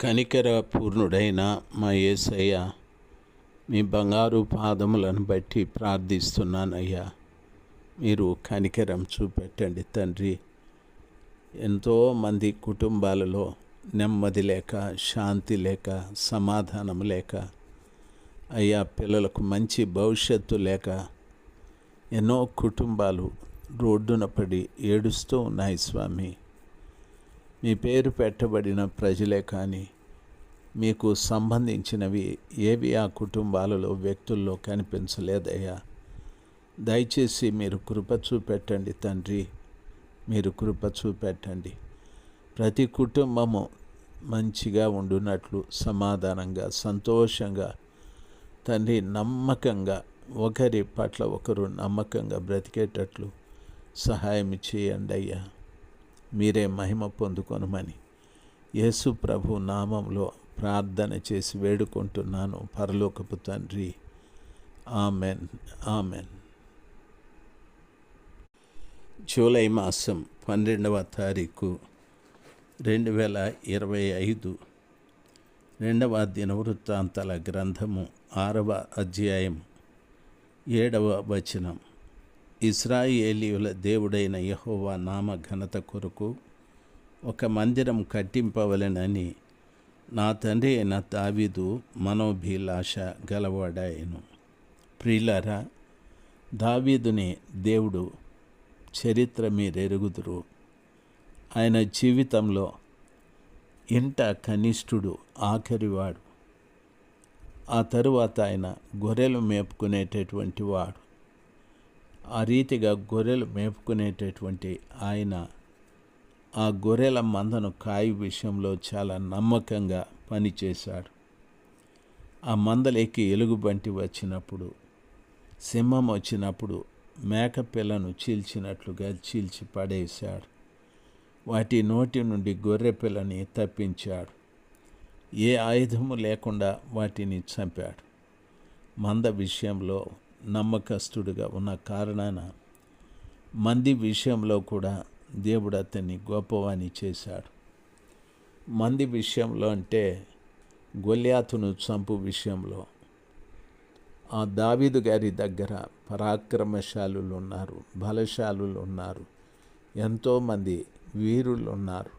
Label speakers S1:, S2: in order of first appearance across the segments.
S1: కనికర పూర్ణుడైన మా యేసయ్య మీ బంగారు పాదములను బట్టి ప్రార్థిస్తున్నానయ్యా. మీరు కనికరం చూపెట్టండి తండ్రి. ఎంతోమంది కుటుంబాలలో నెమ్మది లేక శాంతి లేక సమాధానం లేక అయ్యా పిల్లలకు మంచి భవిష్యత్తు లేక ఎన్నో కుటుంబాలు రోడ్డున పడి ఏడుస్తూ ఉన్నాయి స్వామి. మీ పేరు పెట్టబడిన ప్రజలే కానీ మీకు సంబంధించినవి ఏవి ఆ కుటుంబాలలో వ్యక్తుల్లో కనిపించలేదయ్యా? దయచేసి మీరు కృప చూపెట్టండి తండ్రి. మీరు కృప చూపెట్టండి. ప్రతి కుటుంబము మంచిగా ఉండునట్లు సమాధానంగా సంతోషంగా తండ్రి నమ్మకంగా ఒకరి పట్ల ఒకరు నమ్మకంగా బ్రతికేటట్లు సహాయం చేయండి అయ్యా మీరే మహిమ పొందుకొనమని యేసు ప్రభు నామంలో ప్రార్థన చేసి వేడుకుంటున్నాను. పరలోకపు తండ్రి ఆమెన్ ఆమెన్. జూలై మాసం పన్నెండవ తారీఖు రెండు వేల ఇరవై ఐదు. రెండవ దినవృత్తాంతాల గ్రంథము ఆరవ అధ్యాయం ఏడవ వచనం. ఇస్రాయేలీయుల దేవుడైన యహోవా నామ ఘనత కొరకు ఒక మందిరం కట్టింపవలెనని నా తండ్రి అయిన దావీదు మనోభిలాష గలవాడాయను ప్రియులారా దావీదుని దేవుడు చరిత్ర మీరెరుగుదురు. ఆయన జీవితంలో ఇంట కనిష్ఠుడు ఆఖరివాడు. ఆ తరువాత ఆయన గొర్రెలు మేపుకునేటటువంటి వాడు. ఆ రీతిగా గొర్రెలు మేపుకునేటటువంటి ఆయన ఆ గొర్రెల మందను కాయి విషయంలో చాలా నమ్మకంగా పనిచేశాడు. ఆ మందలేకి ఎలుగుబంటి వచ్చినప్పుడు సింహం వచ్చినప్పుడు మేకపిల్లను చీల్చినట్లుగా చీల్చి పడేశాడు. వాటి నోటి నుండి గొర్రె పిల్లని తప్పించాడు. ఏ ఆయుధము లేకుండా వాటిని చంపాడు. మంద విషయంలో నమ్మకస్తుడుగా ఉన్న కారణాన మంది విషయంలో కూడా దేవుడు అతన్ని గొప్పవాణి చేశాడు. మంది విషయంలో అంటే గొల్యాతును చంపు విషయంలో. ఆ దావీదు గారి దగ్గర పరాక్రమశాలులు ఉన్నారు బలశాలులు ఉన్నారు ఎంతోమంది వీరులు ఉన్నారు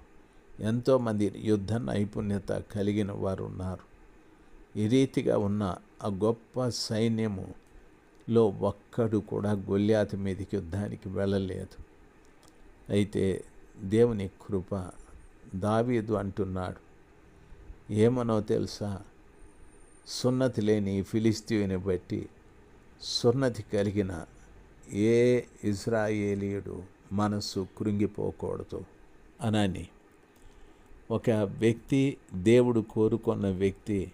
S1: ఎంతోమంది యుద్ధ నైపుణ్యత కలిగిన వారు ఉన్నారు. ఈ రీతిగా ఉన్న ఆ గొప్ప సైన్యము లో ఒక్కడు కూడా గొల్యాతి మీదకి యుద్ధానికి వెళ్ళలేదు. అయితే దేవుని కృప దావీదు అంటున్నాడు. ఏమనో తెలుసా? సున్నతి లేని ఫిలిస్తీని బట్టి సున్నతి కలిగిన ఏ ఇజ్రాయేలీయుడు మనస్సు కృంగిపోకూడదు అనని. ఒక వ్యక్తి దేవుడు కోరుకున్న వ్యక్తి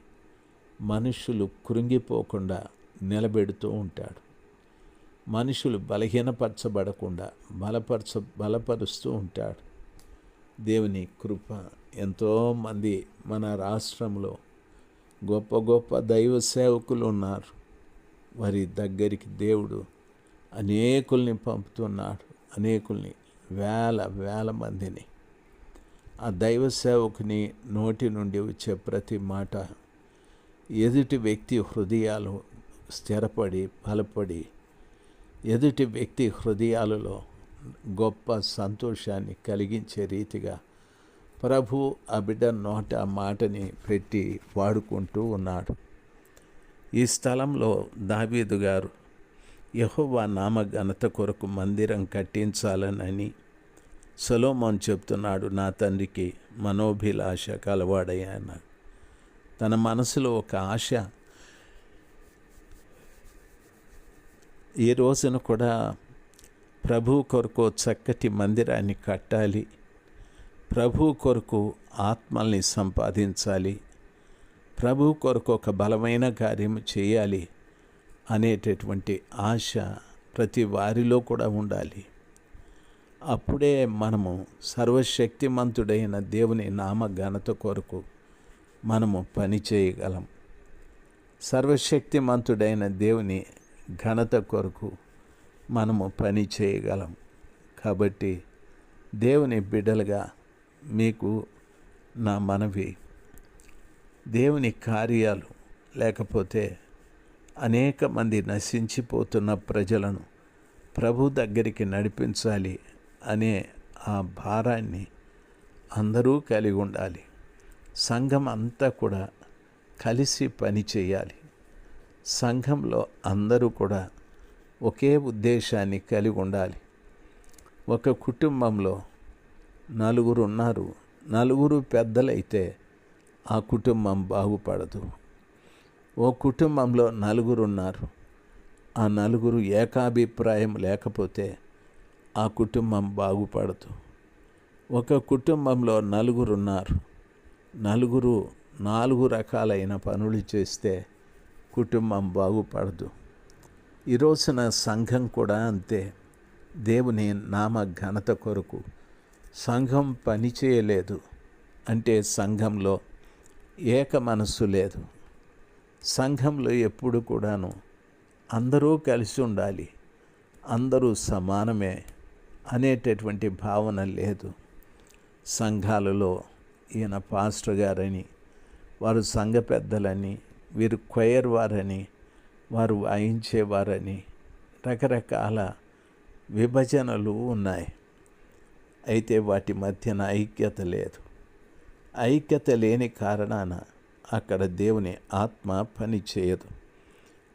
S1: మనుషులు కృంగిపోకుండా నిలబెడుతూ ఉంటాడు. మనుషులు బలహీనపరచబడకుండా బలపరచ బలపరుస్తూ ఉంటాడు. దేవుని కృప ఎంతోమంది మన రాష్ట్రంలో గొప్ప గొప్ప దైవ సేవకులు ఉన్నారు. వారి దగ్గరికి దేవుడు అనేకుల్ని పంపుతున్నాడు. అనేకుల్ని వేల వేల మందిని. ఆ దైవ సేవకుని నోటి నుండి వచ్చే ప్రతి మాట ఎదుటి వ్యక్తి హృదయాలు స్థిరపడి బలపడి ఎదుటి వ్యక్తి హృదయాలలో గొప్ప సంతోషాన్ని కలిగించే రీతిగా ప్రభు ఆ బిడ్డ నోట మాటని పెట్టి వాడుకుంటూ ఉన్నాడు. ఈ స్థలంలో దావీదు గారు యహోవా నామ ఘనత కొరకు మందిరం కట్టించాలనని సొలోమోన్ చెప్తున్నాడు నా తండ్రికి మనోభిలాష కలవాడయ్యాన తన మనసులో ఒక ఆశ ఈ రోజున కూడా ప్రభు కొరకు చక్కటి మందిరాన్ని కట్టాలి. ప్రభు కొరకు ఆత్మల్ని సంపాదించాలి. ప్రభు కొరకు ఒక బలమైన కార్యం చేయాలి అనేటటువంటి ఆశ ప్రతి వారిలో కూడా ఉండాలి. అప్పుడే మనము సర్వశక్తిమంతుడైన దేవుని నామ ఘనత కొరకు మనము పని చేయగలం. సర్వశక్తిమంతుడైన దేవుని ఘనత కొరకు మనము పని చేయగలం. కాబట్టి దేవుని బిడ్డలుగా మీకు నా మనవి. దేవుని కార్యాలు లేకపోతే అనేక మంది నశించిపోతున్న ప్రజలను ప్రభు దగ్గరికి నడిపించాలి అనే ఆ భారాన్ని అందరూ కలిగి ఉండాలి. సంఘం అంతా కూడా కలిసి పని చేయాలి. సంఘంలో అందరూ కూడా ఒకే ఉద్దేశాన్ని కలిగి ఉండాలి. ఒక కుటుంబంలో నలుగురు ఉన్నారు. నలుగురు పెద్దలైతే ఆ కుటుంబం బాగుపడదు. ఓ కుటుంబంలో నలుగురు ఉన్నారు. ఆ నలుగురు ఏకాభిప్రాయం లేకపోతే ఆ కుటుంబం బాగుపడదు. ఒక కుటుంబంలో నలుగురు ఉన్నారు. నలుగురు నాలుగు రకాలైన పనులు చేస్తే కుటుంబం బాగుపడదు. ఈ రోజున సంఘం కూడా అంతే. దేవుని నామ ఘనత కొరకు సంఘం పని చేయలేదు అంటే సంఘంలో ఏక మనస్సు లేదు. సంఘంలో ఎప్పుడు కూడాను అందరూ కలిసి ఉండాలి. అందరూ సమానమే అనేటటువంటి భావన లేదు. సంఘాలలో ఈయన పాస్టర్ గారని వారు సంఘ పెద్దలని వీరు క్వయర్ వారని వారు వాయించేవారని రకరకాల విభజనలు ఉన్నాయి. అయితే వాటి మధ్యన ఐక్యత లేదు. ఐక్యత లేని కారణాన అక్కడ దేవుని ఆత్మ పని చేయదు.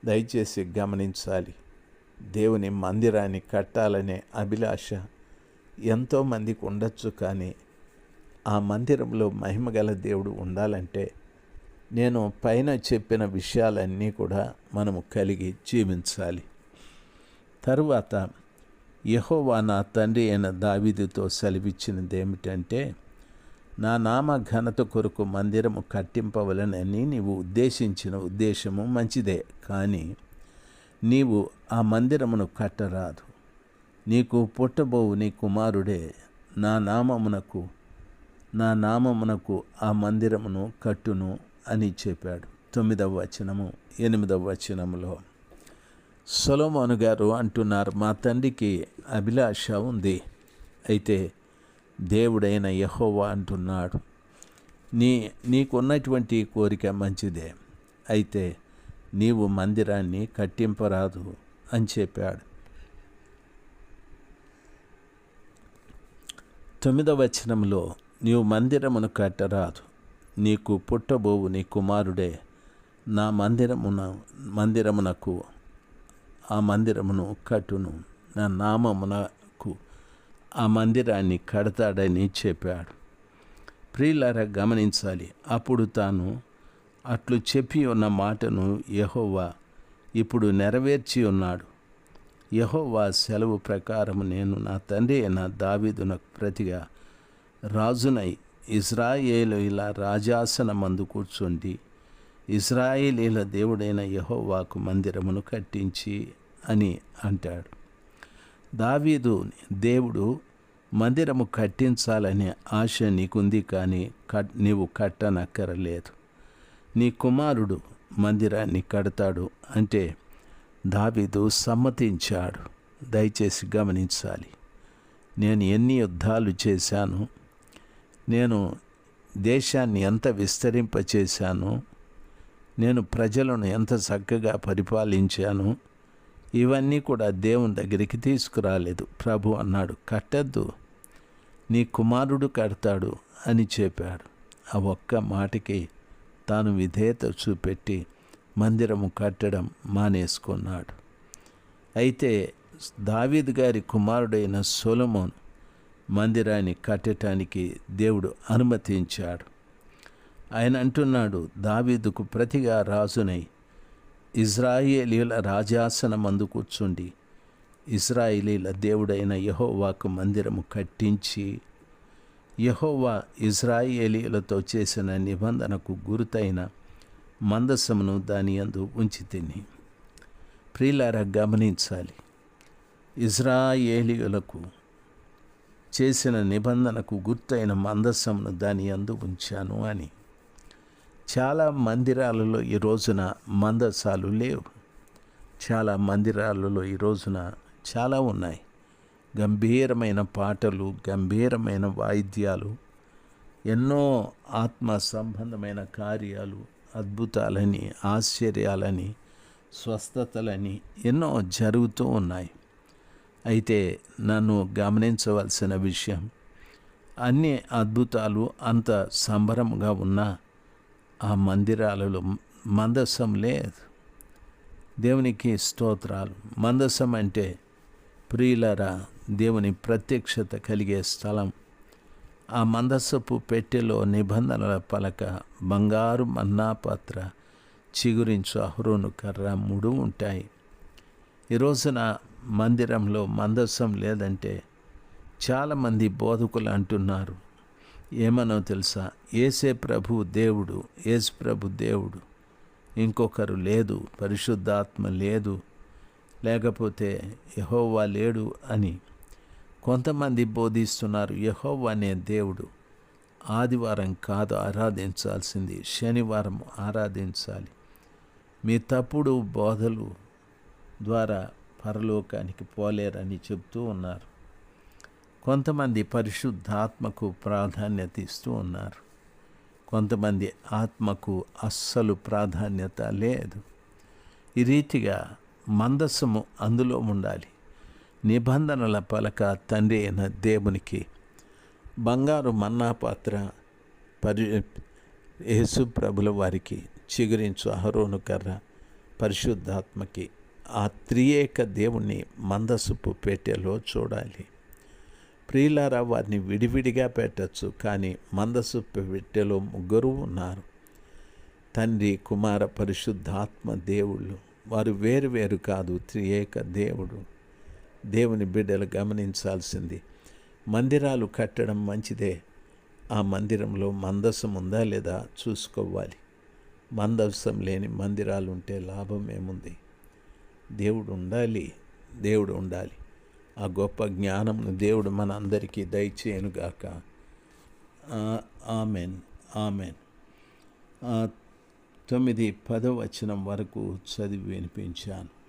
S1: దయచేసి గమనించాలి. దేవుని మందిరాన్ని కట్టాలనే అభిలాష ఎంతోమందికి ఉండొచ్చు కానీ ఆ మందిరంలో మహిమగల దేవుడు ఉండాలంటే నేను పైన చెప్పిన విషయాలన్నీ కూడా మనము కలిగి జీవించాలి. తరువాత యహోవా నా తండ్రి అయిన దావిదితో సెలవిచ్చినది ఏమిటంటే నా నామ ఘనత కొరకు మందిరము కట్టింపవలనని నీవు ఉద్దేశించిన ఉద్దేశము మంచిదే కానీ నీవు ఆ మందిరమును కట్టరాదు. నీకు పుట్టబోవు నీ కుమారుడే నా నామమునకు నా నామమునకు ఆ మందిరమును కట్టును. అని చెప్పాడు. తొమ్మిదవ వచనము ఎనిమిదవ వచనములో సొలోమోను గారు అంటున్నారు మా తండ్రికి అభిలాష ఉంది. అయితే దేవుడైన యహోవా అంటున్నాడు నీ నీకున్నటువంటి కోరిక మంచిదే. అయితే నీవు మందిరాన్ని కట్టింపరాదు అని చెప్పాడు. తొమ్మిదవ వచనంలో నీవు మందిరమును కట్టరాదు. నీకు పుట్టబోవు నీ కుమారుడే. నా మందిరమున మందిరమునకు ఆ మందిరమును కట్టును. నా నామమునకు ఆ మందిరాన్ని కడతాడని చెప్పాడు. ప్రియులారా గమనించాలి. అప్పుడు తాను అట్లు చెప్పి ఉన్న మాటను యహోవా ఇప్పుడు నెరవేర్చి ఉన్నాడు. యహోవా సెలవు ప్రకారం నేను నా తండ్రి అయిన దావీదునకు ప్రతిగా రాజునై ఇజ్రాయేలుల రాజాసన మందు కూర్చుండి ఇజ్రాయేలీల దేవుడైన యహోవాకు మందిరమును కట్టించి అని అంటాడు. దావీదు దేవుడు మందిరము కట్టించాలనే ఆశ నీకుంది కానీ కట్ నీవు కట్టనక్కరలేదు. నీ కుమారుడు మందిరాన్ని కడతాడు అంటే దావీదు సమ్మతించాడు. దయచేసి గమనించాలి. నేను ఎన్ని యుద్ధాలు చేశాను నేను దేశాన్ని ఎంత విస్తరింపచేశాను నేను ప్రజలను ఎంత చక్కగా పరిపాలించాను ఇవన్నీ కూడా దేవుని దగ్గరికి తీసుకురాలేదు. ప్రభు అన్నాడు కట్టద్దు నీ కుమారుడు కడతాడు అని చెప్పాడు. ఆ ఒక్క మాటకి తాను విధేయత చూపెట్టి మందిరము కట్టడం మానేసుకున్నాడు. అయితే దావీద్ గారి కుమారుడైన సొలమోన్ మందిరాన్ని కట్టడానికి దేవుడు అనుమతించాడు. ఆయన అంటున్నాడు దావీదుకు ప్రతిగా రాజునై ఇజ్రాయేలీల రాజాసన మందు కూర్చుండి. ఇజ్రాయేలీల దేవుడైన యహోవాకు మందిరము కట్టించి యహోవా ఇజ్రాయేలీలతో చేసిన నిబంధనకు గురుతైన మందసమును దాని అందు ఉంచి తిని. ప్రియులారా గమనించాలి. ఇజ్రాయేలీయులకు చేసిన నిబంధనకు గుర్తైన మందసమును దాని అందు ఉంచాను అని. చాలా మందిరాలలో ఈ రోజున మందసాలు లేవు. చాలా మందిరాలలో ఈ రోజున చాలా ఉన్నాయి. గంభీరమైన పాటలు గంభీరమైన వాయిద్యాలు ఎన్నో ఆత్మ సంబంధమైన కార్యాలు అద్భుతాలని ఆశ్చర్యాలని స్వస్థతలని ఎన్నో జరుగుతూ ఉన్నాయి. అయితే నన్ను గమనించవలసిన విషయం అన్ని అద్భుతాలు అంత సంబరంగా ఉన్న ఆ మందిరాలలో మందసం లేదు. దేవునికి స్తోత్రాలు. మందసం అంటే ప్రియులరా దేవుని ప్రత్యక్షత కలిగే స్థలం. ఆ మందసపు పెట్టెలో నిబంధనల పలక బంగారు మన్నా పాత్ర చిగురించు అహరోను కర్ర మూడు ఉంటాయి. ఈ రోజున మందిరంలో మందస్సం లేదంటే చాలామంది బోధకులు అంటున్నారు. ఏమనో తెలుసా? ఏసే ప్రభు దేవుడు ఏసు ప్రభు దేవుడు. ఇంకొకరు లేదు పరిశుద్ధాత్మ లేదు లేకపోతే యహోవా లేడు అని కొంతమంది బోధిస్తున్నారు. యహోవా అనే దేవుడు. ఆదివారం కాదు ఆరాధించాల్సింది. శనివారం ఆరాధించాలి. మీ తప్పుడు బోధలు ద్వారా పరలోకానికి పోలేరని చెప్తూ ఉన్నారు. కొంతమంది పరిశుద్ధాత్మకు ప్రాధాన్యత ఇస్తూ ఉన్నారు. కొంతమంది ఆత్మకు అస్సలు ప్రాధాన్యత లేదు. ఈ రీతిగా మందస్సము అందులో ఉండాలి. నిబంధనల పలక తండ్రి అయిన దేవునికి బంగారు మన్నా పాత్ర పరి యేసు ప్రభుల వారికి చిగురించు అహరోను కర్ర పరిశుద్ధాత్మకి ఆ త్రియేక దేవుణ్ణి మందసుపు పెట్టెలో చూడాలి. ప్రియులారా వారిని విడివిడిగా పెట్టచ్చు కానీ మందసు పెట్టెలో ముగ్గురు ఉన్నారు. తండ్రి కుమార పరిశుద్ధాత్మ దేవుళ్ళు. వారు వేరు వేరు కాదు త్రియేక దేవుడు. దేవుని బిడ్డలు గమనించాల్సింది మందిరాలు కట్టడం మంచిదే. ఆ మందిరంలో మందసం ఉందా లేదా చూసుకోవాలి. మందసం లేని మందిరాలు ఉంటే లాభం ఏముంది? దేవుడు ఉండాలి దేవుడు ఉండాలి ఆ గొప్ప జ్ఞానంను దేవుడు మన అందరికీ దయచేయనుగాక ఆమెన్ ఆమెన్. తొమ్మిది పదవచనం వరకు చదివి వినిపించాను.